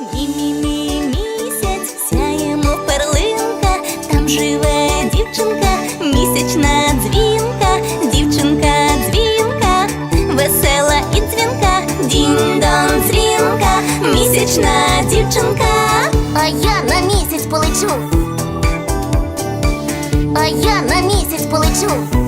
Мі-мі-мі місяць, сяємо перлинка, там живе дівчинка, місячна дзвінка, дівчинка дзвінка, весела і дзвінка, дінь-дон місячна дівчинка. А я на місяць полечу. А я на місяць полечу.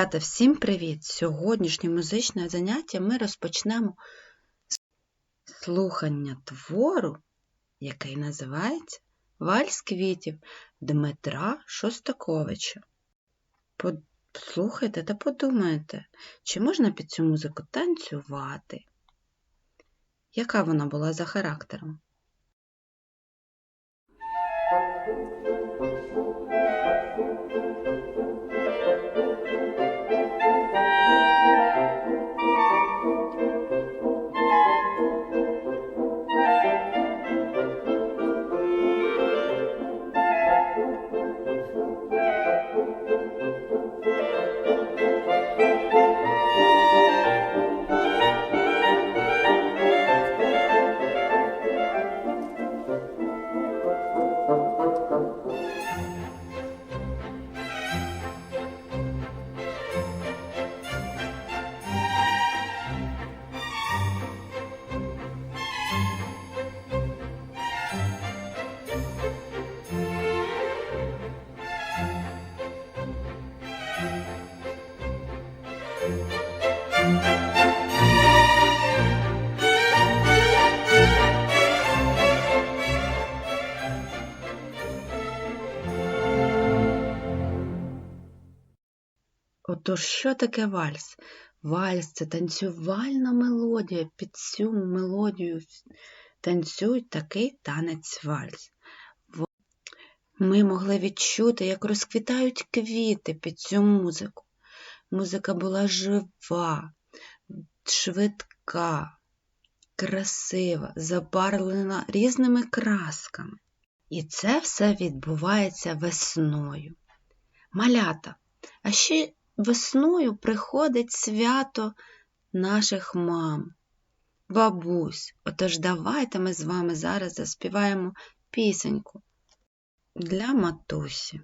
Малята, всім привіт! Сьогоднішнє музичне заняття ми розпочнемо з слухання твору, який називається Вальс квітів Дмитра Шостаковича. Послухайте та подумайте, чи можна під цю музику танцювати? Яка вона була за характером? Отож, що таке вальс? Вальс це танцювальна мелодія. Під цю мелодію танцюють такий танець вальс. Ми могли відчути, як розквітають квіти під цю музику. Музика була жива, швидка, красива, забарвлена різними красками. І це все відбувається весною. Малята, а ще весною приходить свято наших мам, бабусь. Отож давайте ми з вами зараз заспіваємо пісеньку для матусі.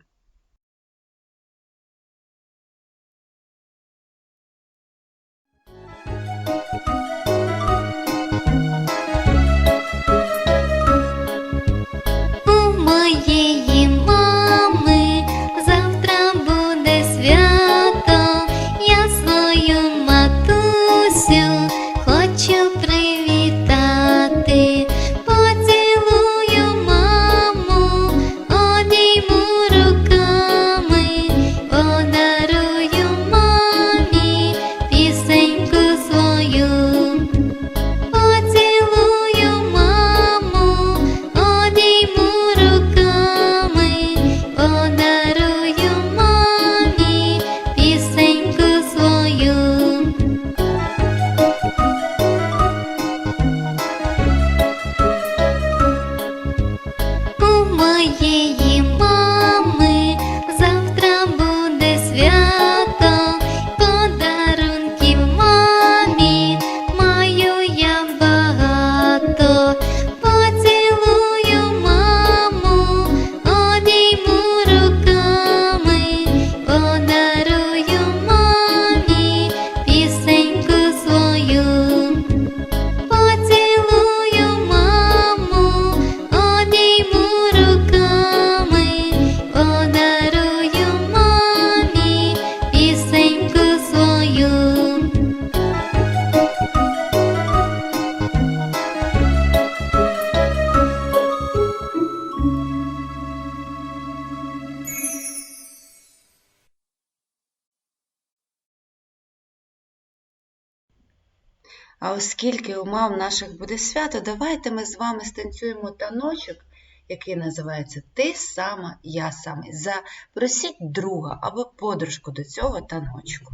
А оскільки у мам наших буде свято, давайте ми з вами станцюємо таночок, який називається Ти сама, я самий. Запросіть друга або подружку до цього таночку.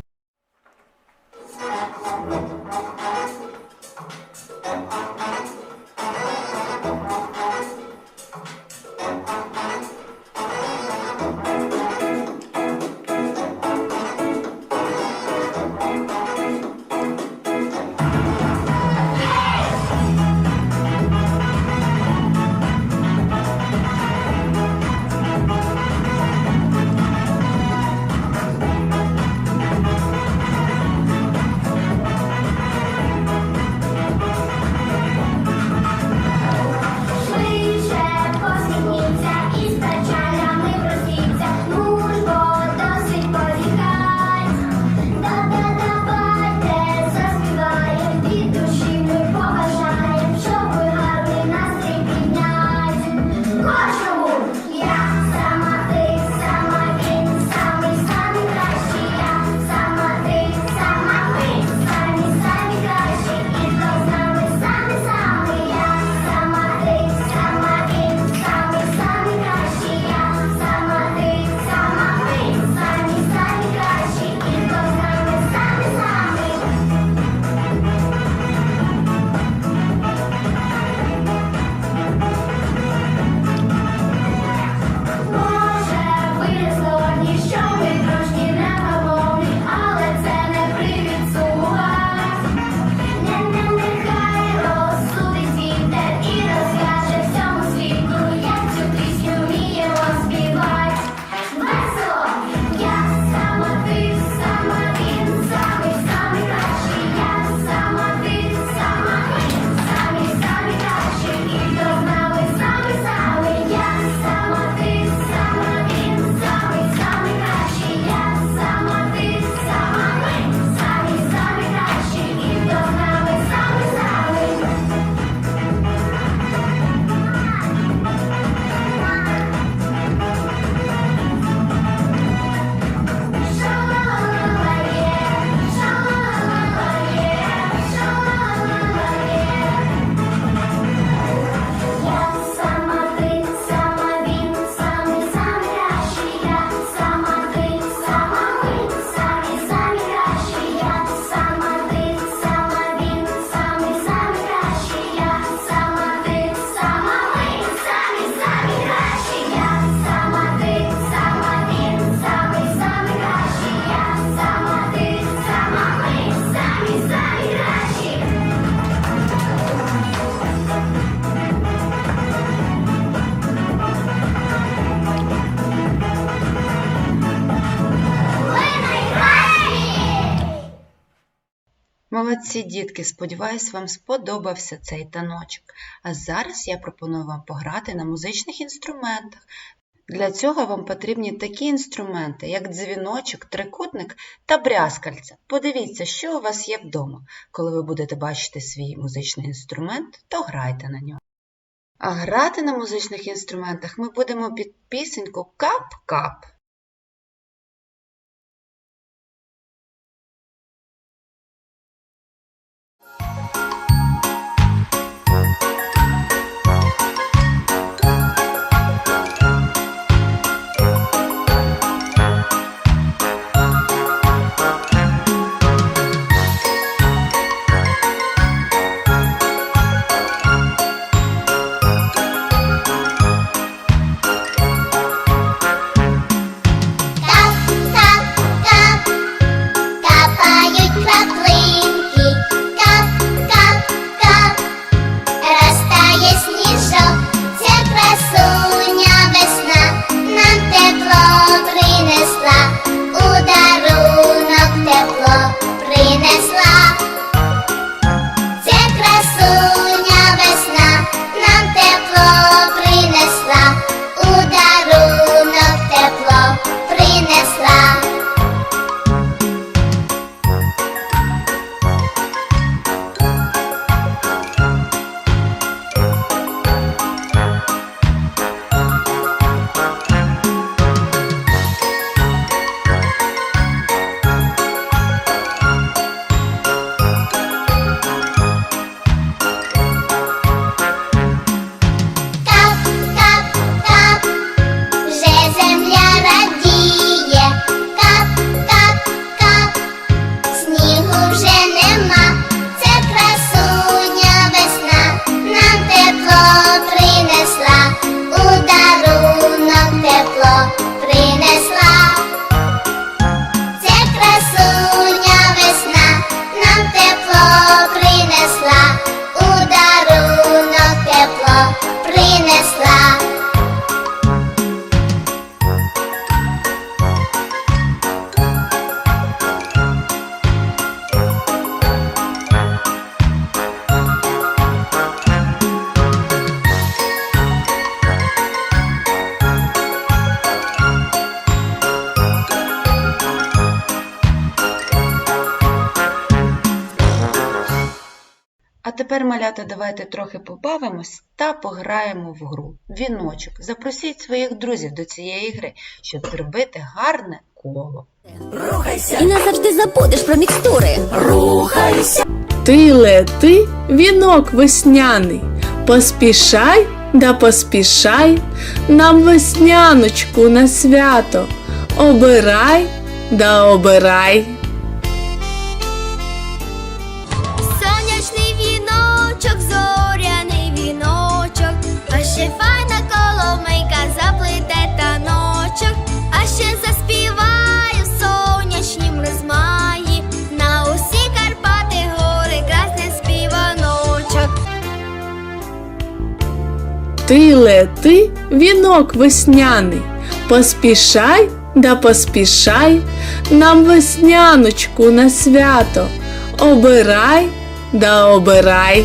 Молодці дітки, сподіваюсь, вам сподобався цей таночок. А зараз я пропоную вам пограти на музичних інструментах. Для цього вам потрібні такі інструменти, як дзвіночок, трикутник та брязкальця. Подивіться, що у вас є вдома. Коли ви будете бачити свій музичний інструмент, то грайте на нього. А грати на музичних інструментах ми будемо під пісеньку кап-кап. Тепер, малята, давайте трохи побавимось та пограємо в гру. Віночок. Запросіть своїх друзів до цієї гри, щоб зробити гарне коло. Рухайся! І назавжди забудеш про мікстури. Ти лети, вінок весняний, поспішай да поспішай, нам весняночку на свято. Обирай да обирай. Ти лети, вінок весняний, поспішай да поспішай, нам весняночку на свято. Обирай да обирай.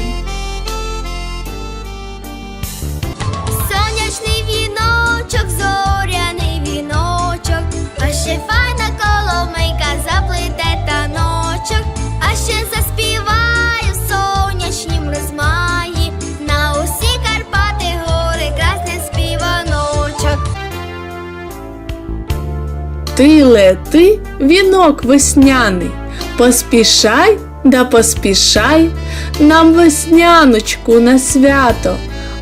Ти лети, вінок весняний, поспішай да поспішай, нам весняночку на свято.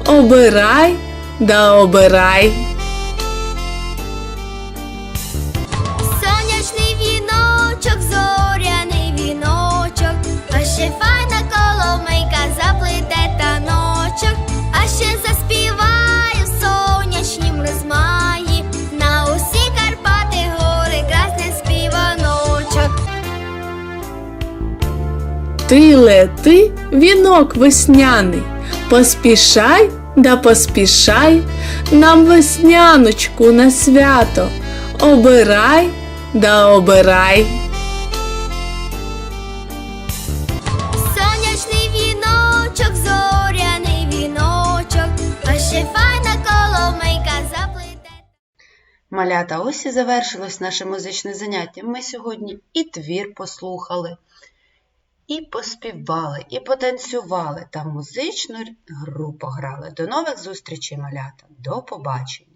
Обирай да обирай. Ти лети, вінок весняний, поспішай да поспішай, нам весняночку на свято. Обирай да обирай. Сонячний віночок, зоряний віночок, а ще файна коломийка заплете. Малята, ось і завершилось наше музичне заняття. Ми сьогодні і твір послухали, і поспівали, і потанцювали та музичну групу грали. До нових зустрічей, малята! До побачення!